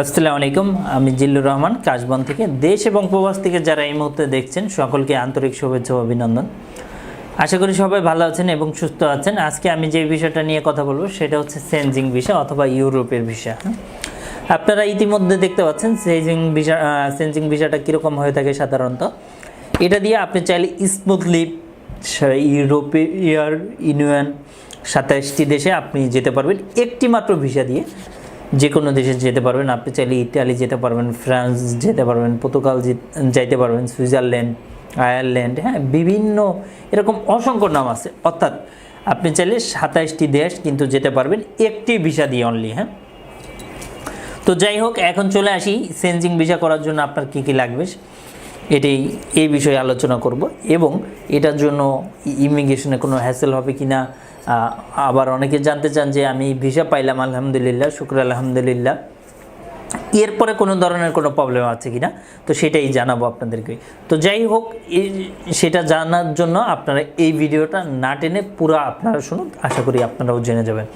আসসালামু আলাইকুম, আমি জিল্লুর রহমান, কাশবন থেকে। দেশ এবং প্রবাস থেকে যারা এই মুহূর্তে দেখছেন, সকলকে আন্তরিক শুভেচ্ছা অভিনন্দন। আশা করি সবাই ভালো আছেন এবং সুস্থ আছেন। আজকে আমি যে বিষয়টা নিয়ে কথা বলব, সেটা হচ্ছে সেনজিং ভিসা অথবা ইউরোপের ভিসা? আপনারা ইতিমধ্যে দেখতে পাচ্ছেন, সেনজিং ভিসা সেনজিং ভিসাটা কীরকম হয়ে থাকে সাধারণত। এটা দিয়ে আপনি চাইলে স্মুথলি ইউরোপে ইয়ার ইউনিয়ন, সাতাশটি দেশে আপনি যেতে পারবেন। একটি মাত্র ভিসা দিয়ে যে কোনো দেশে যেতে পারবেন। আপনি চাইলে ইটালি যেতে পারবেন, ফ্রান্স যেতে পারবেন, পর্তুগাল যাইতে পারবেন, সুইজারল্যান্ড, আয়ারল্যান্ড হ্যাঁ বিভিন্ন এরকম অসংখ্য নাম আছে। অর্থাৎ আপনি চাইলে সাতাইশটি দেশ কিন্তু যেতে পারবেন, একটি ভিসা দিয়ে অনলি হ্যাঁ। তো যাই হোক, এখন চলে আসি সেন্সিং ভিসা করার জন্য আপনার কী কী লাগবে। এটাই এই বিষয়ে আলোচনা করব এবং এটার জন্য ইমিগ্রেশনে কোনো হ্যাসেল হবে কি না আবার অনেকে জানতে চান যে আমি ভিসা পাইলাম, আলহামদুলিল্লাহ, শুক্র আলহামদুলিল্লাহ। এরপরে কোনো ধরনের কোনো প্রবলেম আছে কি না তো সেটাই জানাব আপনাদেরকে। তো যাই হোক, এই- সেটা জানার জন্য আপনারা এই ভিডিওটা না টেনে পুরো আপনারা শুনুন, আশা করি আপনারাও জেনে যাবেন।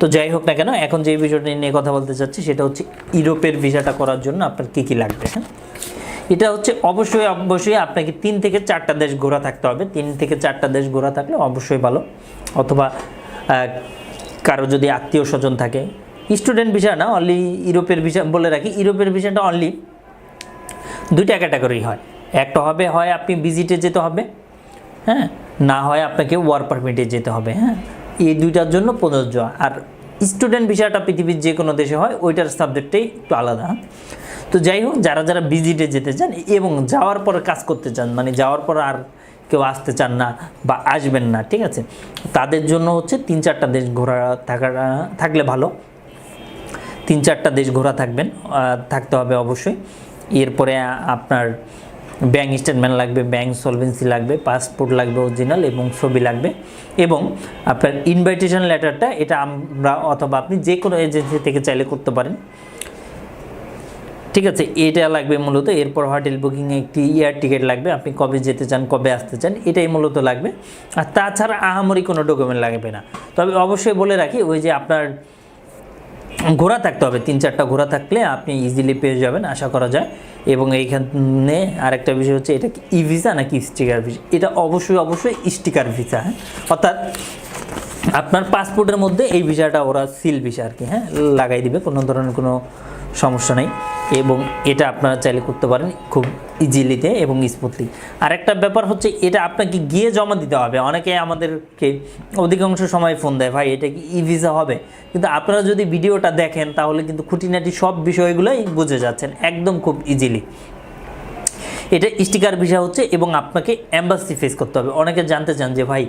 তো যাই হোক না কেন, এখন যে বিষয়টা নিয়ে কথা বলতে চাচ্ছি, সেটা হচ্ছে ইউরোপের ভিসাটা করার জন্য আপনার কী কী লাগবে হ্যাঁ? এটা হচ্ছে অবশ্যই অবশ্যই আপনাকে তিন থেকে চারটা দেশ ঘোরা থাকতে হবে। তিন থেকে চারটা দেশ ঘোরা থাকলে অবশ্যই ভালো। অথবা কারও যদি আত্মীয় স্বজন থাকে। স্টুডেন্ট ভিসা না অনলি ইউরোপের ভিসা, বলে রাখি, ইউরোপের ভিসাটা অনলি দুইটা ক্যাটাগরি হয়। একটা হবে, হয় আপনি ভিজিটে যেতে হবে হ্যাঁ? না হয় আপনাকে ওয়ার পারমিটে যেতে হবে হ্যাঁ? এই দুইটার জন্য প্রযোজ্য। আর স্টুডেন্ট ভিসাটা পৃথিবীর যে কোনো দেশে হয়, ওইটার সাবজেক্টটাই একটু আলাদা? তো যাই হোক, যারা যারা ভিজিটে যেতে চান এবং যাওয়ার পরে কাজ করতে চান মানে যাওয়ার পর আর কেউ আসতে চান না বা আসবেন না, ঠিক আছে? তাদের জন্য হচ্ছে তিন চারটা দেশ ঘোরা থাকা থাকলে ভালো। তিন চারটা দেশ ঘোরা থাকবেন থাকতে হবে অবশ্যই। এরপরে আপনার ব্যাঙ্ক স্টেটমেন্ট লাগবে ব্যাঙ্ক সলভেন্সি লাগবে পাসপোর্ট লাগবে অরিজিনাল এবং ছবি লাগবে। এবং আপনার ইনভাইটেশন লেটারটা এটা আমরা অথবা আপনি যে কোনো এজেন্সি থেকে চাইলে করতে পারেন। ঠিক আছে, এটা লাগবে মূলত। এরপর হোটেল বুকিং একটি এয়ার টিকিট লাগবে। আপনি কবে যেতে চান, কবে আসতে চান, এটাই মূলত লাগবে। আর তাছাড়া আহামরি কোনো ডকুমেন্ট লাগবে না। তবে অবশ্যই বলে রাখি, ওই যে আপনার ঘোরা থাকতে হবে, তিন চারটা ঘোরা থাকলে আপনি ইজিলি পেয়ে যাবেন, আশা করা যায়। এবং এইখানে আরেকটা বিষয় হচ্ছে, এটা কি ই ভিসা নাকি স্টিকার ভিসা এটা অবশ্যই অবশ্যই স্টিকার ভিসা হ্যাঁ। অর্থাৎ আপনার পাসপোর্টের মধ্যে এই ভিসাটা ওরা সিল ভিসা আর কি হ্যাঁ লাগাই দিবে, কোনো ধরনের কোনো সমস্যা নেই। এবং এটা আপনারা চাইলে করতে পারেন খুব ইজিলিতে এবং স্মুথলি আরেকটা ব্যাপার হচ্ছে, এটা আপনাকে গিয়ে জমা দিতে হবে। অনেকে আমাদেরকে অধিকাংশ সময় ফোন দেয়, ভাই, এটা কি ই ভিসা হবে? কিন্তু আপনারা যদি ভিডিওটা দেখেন, তাহলে কিন্তু খুঁটিনাটি সব বিষয়গুলোই বুঝে যাচ্ছেন, একদম খুব ইজিলি এটা স্টিকার ভিসা হচ্ছে এবং আপনাকে অ্যাম্বাসি ফেস করতে হবে। অনেকে জানতে চান যে, ভাই,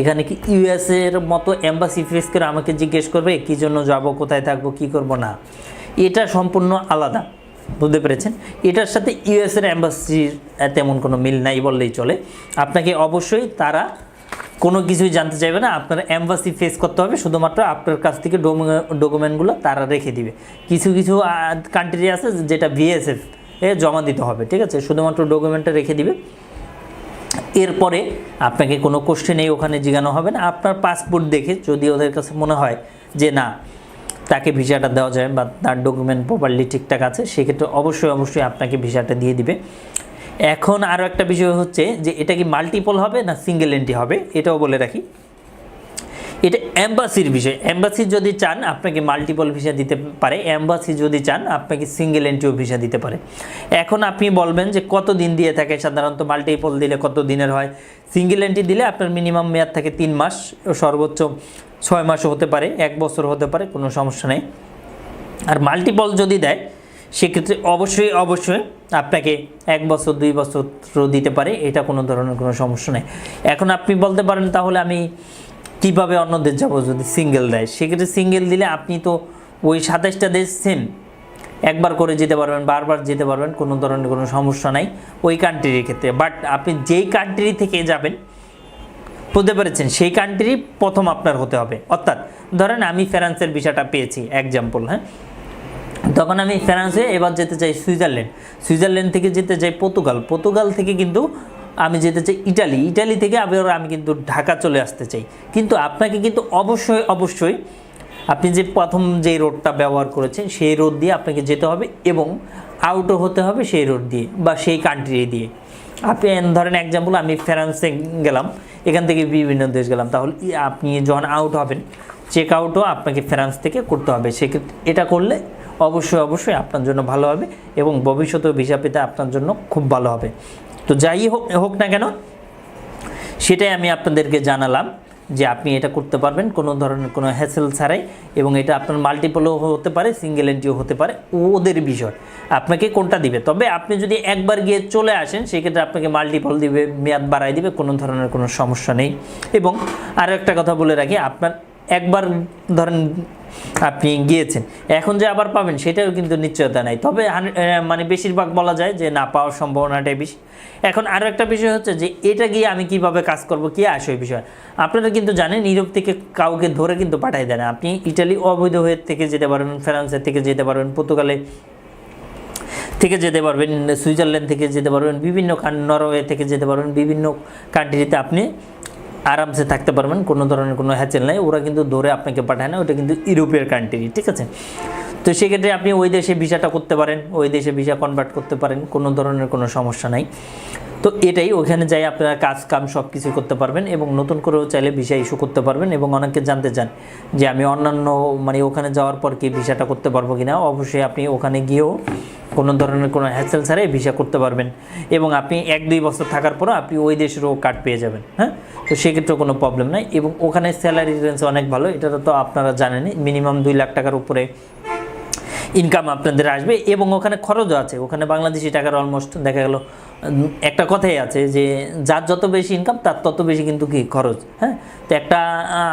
এখানে কি ইউএসএ এর মতো অ্যাম্বাসি ফেস করে আমাকে জিজ্ঞেস করবে? কী জন্য যাব, কোথায় থাকব, কী করব? না, এটা সম্পূর্ণ আলাদা। বুঝতে পেরেছেন? এটার সাথে ইউএসএর অ্যাম্বাসির তেমন কোনো মিল নাই বললেই চলে। আপনাকে অবশ্যই তারা কোনো কিছুই জানতে চাইবে না। আপনার অ্যাম্বাসি ফেস করতে হবে। শুধুমাত্র আপনার কাছ থেকে ডকুমেন্টগুলো তারা রেখে দিবে। কিছু কিছু কান্ট্রি আছে যেটা ভিএসএফ এ জমা দিতে হবে, ঠিক আছে? শুধুমাত্র ডকুমেন্টটা রেখে দিবে। এরপরে আপনাকে কোনো কোশ্চেনেই ওখানে জিজ্ঞানো হবে না। আপনার পাসপোর্ট দেখে যদি ওদের কাছে মনে হয় যে না তাকে ভিসাটা দেওয়া যায় বা তার ডকুমেন্ট প্রপারলি ঠিকঠাক আছে, সেক্ষেত্রে অবশ্যই অবশ্যই আপনাকে ভিসাটা দিয়ে দিবে। এখন আরও একটা বিষয় হচ্ছে যে, এটা কি মাল্টিপল হবে না সিঙ্গেল এন্ট্রি হবে? এটাও বলে রাখি। এটা অ্যাম্বাসির বিষয় অ্যাম্বাসি যদি চান, আপনাকে মাল্টিপল ভিসা দিতে পারে। অ্যাম্বাসি যদি চান, আপনাকে সিঙ্গেল এন্ট্রিও ভিসা দিতে পারে। এখন আপনি বলবেন যে কত দিন দিয়ে থাকে? সাধারণত মাল্টিপল দিলে কত দিনের হয়? সিঙ্গেল এন্ট্রি দিলে আপনার মিনিমাম মেয়াদ থাকে তিন মাস। সর্বোচ্চ ছয় মাসও হতে পারে, এক বছর হতে পারে, কোনো সমস্যা নেই। আর মাল্টিপল যদি দেয়, সেক্ষেত্রে অবশ্যই অবশ্যই আপনাকে এক বছর, দুই বছর দিতে পারে। এটা কোনো ধরনের কোনো সমস্যা নেই। এখন আপনি বলতে পারেন, তাহলে আমি কীভাবে অন্য দেশ যাব যদি সিঙ্গেল দেয়? সেক্ষেত্রে সিঙ্গেল দিলে আপনি তো ওই সাতাইশটা দেশ সেম একবার করে যেতে পারবেন, বারবার যেতে পারবেন, কোনো ধরনের কোনো সমস্যা নাই ওই কান্ট্রির ক্ষেত্রে। বাট আপনি যেই কান্ট্রি থেকে যাবেন, বুঝতে পেরেছেন, সেই কান্ট্রি প্রথম আপনার হতে হবে। অর্থাৎ ধরেন আমি ফ্রান্সের ভিসাটা পেয়েছি এক্সাম্পল হ্যাঁ? তখন আমি ফ্রান্সে এবার যেতে চাই সুইজারল্যান্ড। সুইজারল্যান্ড থেকে যেতে চাই পর্তুগাল। পর্তুগাল থেকে কিন্তু আমি যেতে চাই ইটালি। ইটালি থেকে আবার আমি কিন্তু ঢাকা চলে আসতে চাই। কিন্তু আপনাকে কিন্তু অবশ্যই অবশ্যই আপনি যে প্রথম যে রোডটা ব্যবহার করেছেন, সেই রোড দিয়ে আপনাকে যেতে হবে এবং আউটও হতে হবে সেই রোড দিয়ে বা সেই কান্ট্রি দিয়ে। আপনি ধরেন এক্সাম্পল আমি ফ্রান্সে গেলাম, এখান থেকে বিভিন্ন দেশ গেলাম, তাহলে আপনি যখন আউট হবেন চেক আউটও আপনাকে ফ্রান্স থেকে করতে হবে। সেক্ষেত্রে এটা করলে অবশ্যই অবশ্যই আপনার জন্য ভালো হবে এবং ভবিষ্যতেও ভিসা পেতে আপনার জন্য খুব ভালো হবে। তো যাই হোক হোক না কেন, সেটাই আমি আপনাদেরকে জানালাম যে আপনি এটা করতে পারবেন কোনো ধরনের কোনো হ্যাসেল ছাড়াই এবং এটা আপনার মাল্টিপলও হতে পারে সিঙ্গেল এন্ট্রিও হতে পারে, ওদের বিষয়। আপনাকে কোনটা দিবে? তবে আপনি যদি একবার গিয়ে চলে আসেন, সেক্ষেত্রে আপনাকে মাল্টিপল দিবে, মেয়াদ বাড়াই দিবে, কোনো ধরনের কোনো সমস্যা নেই। এবং আরও একটা কথা বলে রাখি, আপনার একবার ধরেন আপনি গিয়েছেন, এখন যে আবার পাবেন সেটাও কিন্তু নিশ্চয়তা নাই। তবে মানে বেশিরভাগ বলা যায় যে না পাওয়ার সম্ভাবনাটাই বেশি। এখন আরও একটা বিষয় হচ্ছে যে এটা গিয়ে আমি কীভাবে কাজ করব, কি আসে ওই বিষয়? আপনারা কিন্তু জানেন ইউরোপ থেকে কাউকে ধরে কিন্তু পাঠাই দেন। আপনি ইটালি অবৈধ হয়ে থেকে যেতে পারবেন, ফ্রান্সের থেকে যেতে পারবেন, পর্তুগালে থেকে যেতে পারবেন, সুইজারল্যান্ড থেকে যেতে পারবেন, বিভিন্ন নরওয়ে থেকে যেতে পারবেন, বিভিন্ন কান্ট্রিতে আপনি আরামসে থাকতে পারবেন, কোনো ধরনের কোনো হ্যাচেল নাই। ওরা কিন্তু ধরে আপনাকে পাঠায় না, ওটা কিন্তু ইউরোপের কান্ট্রি ঠিক আছে? তো সেক্ষেত্রে আপনি ওই দেশে ভিসাটা করতে পারেন, ওই দেশে ভিসা কনভার্ট করতে পারেন, কোনো ধরনের কোনো সমস্যা নাই। তো এটাই, ওখানে যাই আপনারা কাজ কাম সব কিছু করতে পারবেন এবং নতুন করেও চাইলে ভিসা ইস্যু করতে পারবেন এবং অনেকে জানতে চান যে আমি অন্যান্য মানে ওখানে যাওয়ার পর কি ভিসাটা করতে পারব কিনা? অবশ্যই আপনি ওখানে গিয়েও কোনো ধরনের কোনো হ্যাসেল ছাড়াই ভিসা করতে পারবেন এবং আপনি এক দুই বছর থাকার পরও আপনি ওই দেশেরও কার্ড পেয়ে যাবেন হ্যাঁ? তো সেক্ষেত্রে কোনো প্রবলেম নাই এবং ওখানে স্যালারি রেঞ্জ অনেক ভালো, এটা তো আপনারা জানেনই মিনিমাম দুই লাখ টাকার উপরে ইনকাম আপনাদের আসবে এবং ওখানে খরচও আছে, ওখানে বাংলাদেশি টাকার অলমোস্ট দেখা গেল, একটা কথাই আছে যে যার যত বেশি ইনকাম তার তত বেশি কিন্তু কি খরচ হ্যাঁ? তো একটা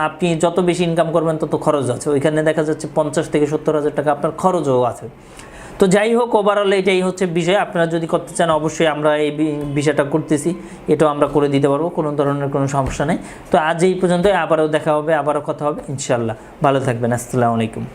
আপনি যত বেশি ইনকাম করবেন তত খরচ আছে, ওইখানে দেখা যাচ্ছে পঞ্চাশ থেকে সত্তর হাজার টাকা আপনার খরচও আছে। তো যাই হোক ওভারঅল এটাই হচ্ছে বিষয়। আপনারা যদি করতে চান, অবশ্যই আমরা এই বিষয়টা করতেছি। এটাও আমরা করে দিতে পারব, কোনো ধরনের কোনো সমস্যা নেই। তো আজ এই পর্যন্ত আবারও দেখা হবে, আবারও কথা হবে ইনশাল্লাহ ভালো থাকবেন, আসসালামু আলাইকুম।